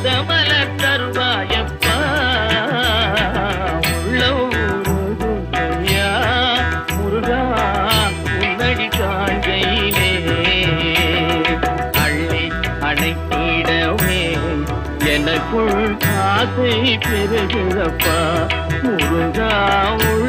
பாதமல தருவாயப்பா. உள்ளூருயா முருகா உன்னடி காண்கையிலே அள்ளி அணைத்திடவே எனக்குள் ஆசை பெருகிறப்பா முருகா உள்ள